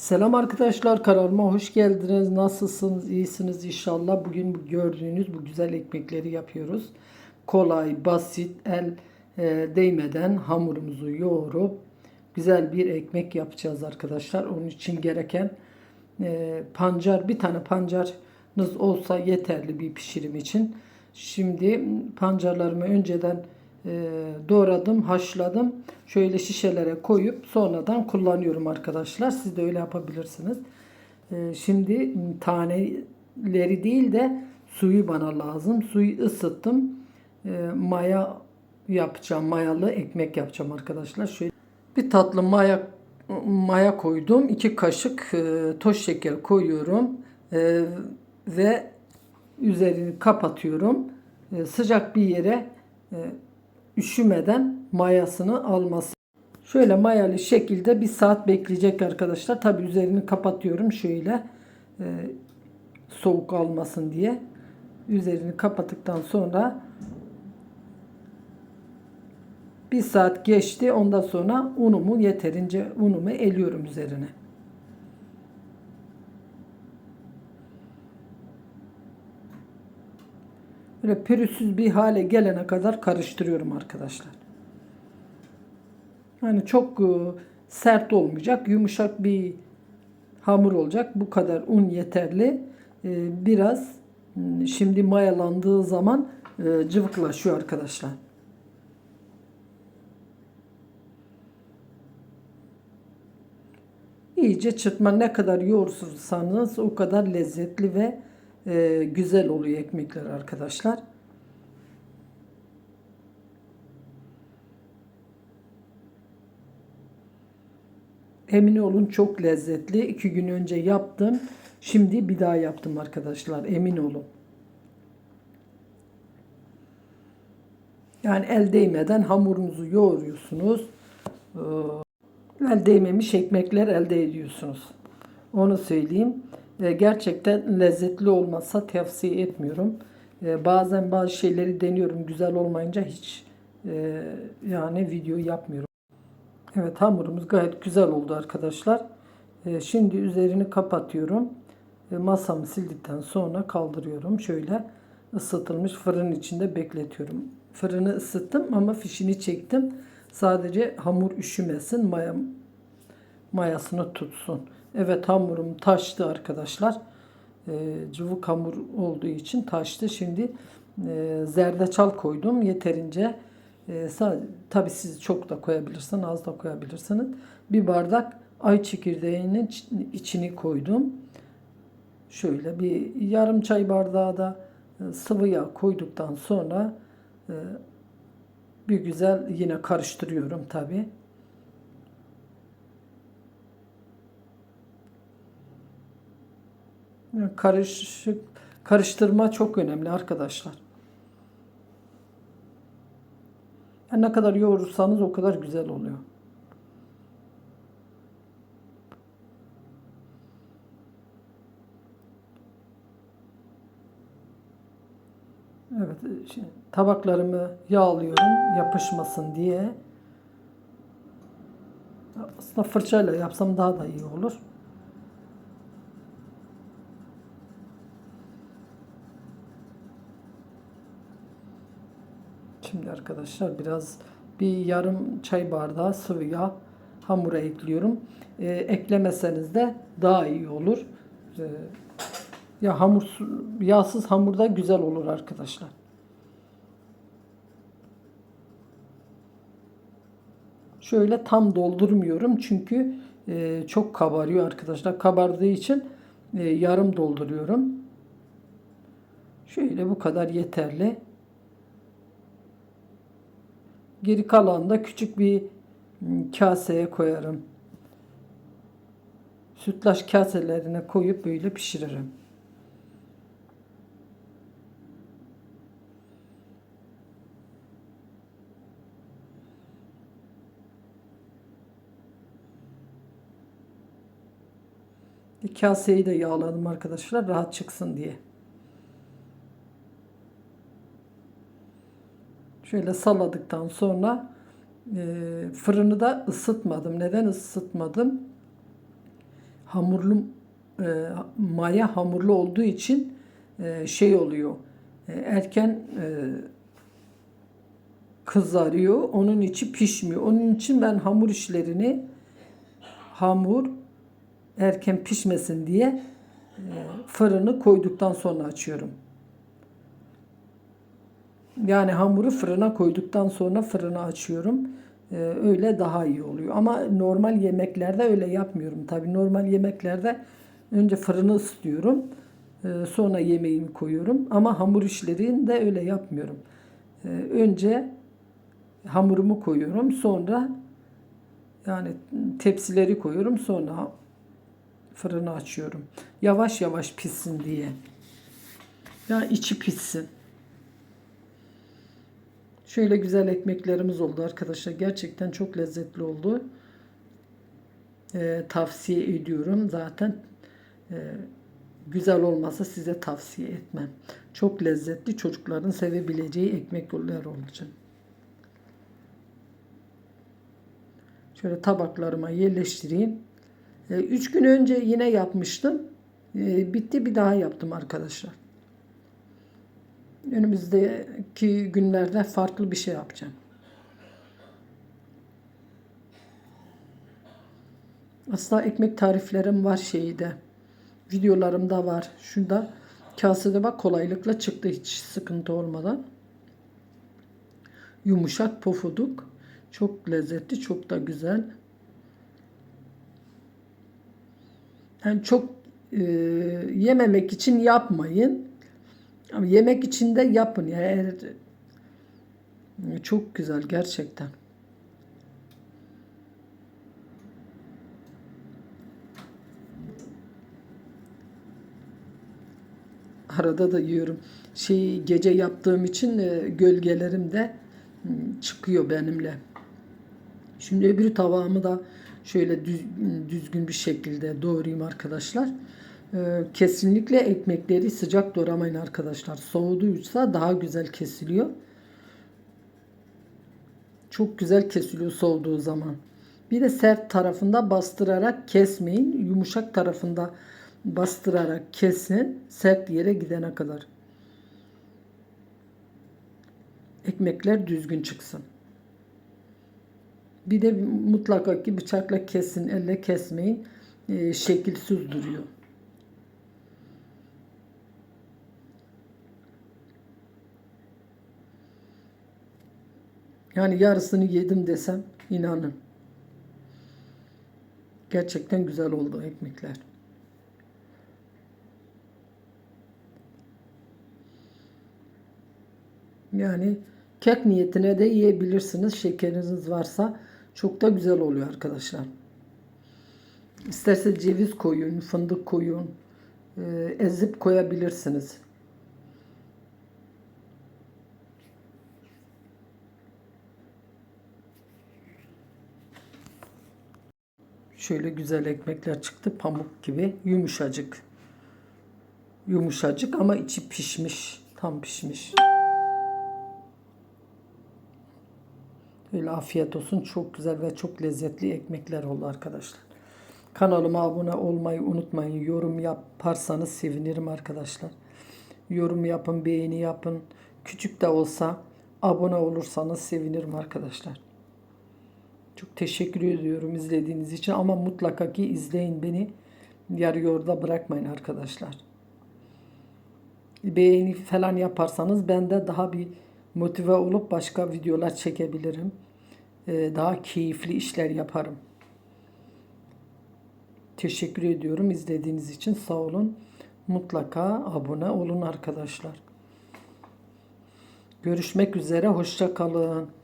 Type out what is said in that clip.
Selam arkadaşlar kanalıma hoş geldiniz. Nasılsınız? İyisiniz inşallah. Bugün bu gördüğünüz bu güzel ekmekleri yapıyoruz. Kolay, basit, el e, değmeden hamurumuzu yoğurup güzel bir ekmek yapacağız arkadaşlar. Onun için gereken e, pancar, bir tane pancarınız olsa yeterli bir pişirim için. Şimdi pancarlarımı önceden doğradım, haşladım. Şöyle şişelere koyup sonradan kullanıyorum arkadaşlar. Siz de öyle yapabilirsiniz. E, şimdi taneleri değil de suyu bana lazım. Suyu ısıttım. E, maya yapacağım. Mayalı ekmek yapacağım arkadaşlar. Şöyle bir tatlı maya maya koydum. 2 kaşık e, toz şeker koyuyorum. Ve üzerini kapatıyorum. Sıcak bir yere e, üşümeden mayasını alması. Şöyle mayalı şekilde bir saat bekleyecek arkadaşlar. Tabi üzerini kapatıyorum şöyle e, soğuk almasın diye. Üzerini kapattıktan sonra bir saat geçti. Ondan sonra unumu yeterince unumu eliyorum üzerine. Böyle pürüzsüz bir hale gelene kadar karıştırıyorum arkadaşlar. Yani çok e, sert olmayacak, yumuşak bir hamur olacak. Bu kadar un yeterli. E, Biraz m, şimdi mayalandığı zaman e, cıvıklaşıyor arkadaşlar. İyice çırpma ne kadar yoğurursanız o kadar lezzetli ve e, güzel oluyor ekmekler arkadaşlar. Emin olun çok lezzetli. İki gün önce yaptım. Şimdi bir daha yaptım arkadaşlar. Emin olun. Yani el değmeden hamurunuzu yoğuruyorsunuz. Ee, El değmemiş ekmekler elde ediyorsunuz. Onu söyleyeyim. Gerçekten lezzetli olmazsa tavsiye etmiyorum. E, bazen bazı şeyleri deniyorum güzel olmayınca hiç e, yani video yapmıyorum. Evet hamurumuz gayet güzel oldu arkadaşlar. E, şimdi üzerini kapatıyorum. E, masamı sildikten sonra kaldırıyorum. Şöyle ısıtılmış fırın içinde bekletiyorum. Fırını ısıttım ama fişini çektim. Sadece hamur üşümesin, maya, mayasını tutsun. Evet hamurum taştı arkadaşlar. E, cıvık hamur olduğu için taştı. Şimdi e, zerdeçal koydum yeterince. E, Tabi siz çok da koyabilirsiniz, az da koyabilirsiniz. Bir bardak ay çekirdeğinin içini koydum. Şöyle bir yarım çay bardağı da e, sıvı yağ koyduktan sonra e, bir güzel yine karıştırıyorum tabi. Karışık karıştırma çok önemli arkadaşlar. Yani ne kadar yoğurursanız o kadar güzel oluyor. Evet, şimdi tabaklarımı yağlıyorum yapışmasın diye. Aslında fırçayla yapsam daha da iyi olur. Şimdi arkadaşlar biraz bir yarım çay bardağı sıvı yağ hamura ekliyorum. Ee, eklemeseniz de daha iyi olur. Ee, ya hamur yağsız hamurda güzel olur arkadaşlar. Şöyle tam doldurmuyorum çünkü e, çok kabarıyor arkadaşlar. Kabardığı için e, yarım dolduruyorum. Şöyle bu kadar yeterli. Geri kalan da küçük bir kaseye koyarım. Sütlaç kaselerine koyup böyle pişiririm. Kaseyi de yağladım arkadaşlar rahat çıksın diye. Şöyle salladıktan sonra e, fırını da ısıtmadım. Neden ısıtmadım? hamurlu e, maya hamurlu olduğu için e, şey oluyor. E, erken e, kızarıyor. Onun içi pişmiyor. Onun için ben hamur işlerini hamur erken pişmesin diye e, fırını koyduktan sonra açıyorum. Yani hamuru fırına koyduktan sonra fırını açıyorum. Ee, öyle daha iyi oluyor. Ama normal yemeklerde öyle yapmıyorum. Tabii normal yemeklerde önce fırını ısıtıyorum. Ee, sonra yemeğimi koyuyorum. Ama hamur işlerinde öyle yapmıyorum. Ee, önce hamurumu koyuyorum. Sonra yani tepsileri koyuyorum. Sonra fırını açıyorum. Yavaş yavaş pişsin diye. Ya içi pişsin. Şöyle güzel ekmeklerimiz oldu arkadaşlar. Gerçekten çok lezzetli oldu. Ee, tavsiye ediyorum. Zaten e, güzel olmasa size tavsiye etmem. Çok lezzetli çocukların sevebileceği ekmekler olacak. Şöyle tabaklarıma yerleştireyim. Ee, üç gün önce yine yapmıştım. Ee, bitti bir daha yaptım arkadaşlar. Önümüzdeki günlerde farklı bir şey yapacağım. Aslında ekmek tariflerim var şeyde. Videolarım da var. Şurada kasede bak kolaylıkla çıktı hiç sıkıntı olmadan. Yumuşak pofuduk. Çok lezzetli, çok da güzel. Yani çok e, yememek için yapmayın. Ama yemek için de yapın ya. Çok güzel gerçekten. Arada da yiyorum. Şey gece yaptığım için e, gölgelerim de hmm, çıkıyor benimle. Şimdi öbür tavağımı da şöyle düz, düzgün bir şekilde doğrayayım arkadaşlar. Ee, kesinlikle ekmekleri sıcak doğramayın arkadaşlar. Soğuduysa daha güzel kesiliyor. Çok güzel kesiliyor soğuduğu zaman. Bir de sert tarafında bastırarak kesmeyin. Yumuşak tarafında bastırarak kesin. Sert yere gidene kadar. Ekmekler düzgün çıksın. Bir de mutlaka ki bıçakla kesin, elle kesmeyin. E, şekilsiz duruyor. Yani yarısını yedim desem inanın. Gerçekten güzel oldu ekmekler. Yani kek niyetine de yiyebilirsiniz. Şekeriniz varsa çok da güzel oluyor arkadaşlar. İsterse ceviz koyun, fındık koyun, e, ezip koyabilirsiniz. Şöyle güzel ekmekler çıktı. Pamuk gibi yumuşacık. Yumuşacık ama içi pişmiş. Tam pişmiş. Böyle afiyet olsun. Çok güzel ve çok lezzetli ekmekler oldu arkadaşlar. Kanalıma abone olmayı unutmayın. Yorum yaparsanız sevinirim arkadaşlar. Yorum yapın, beğeni yapın. Küçük de olsa abone olursanız sevinirim arkadaşlar. Çok teşekkür ediyorum izlediğiniz için ama mutlaka ki izleyin beni. Yarı yolda bırakmayın arkadaşlar. Beğeni falan yaparsanız ben de daha bir motive olup başka videolar çekebilirim. Ee, daha keyifli işler yaparım. Teşekkür ediyorum izlediğiniz için. Sağ olun. Mutlaka abone olun arkadaşlar. Görüşmek üzere. Hoşça kalın.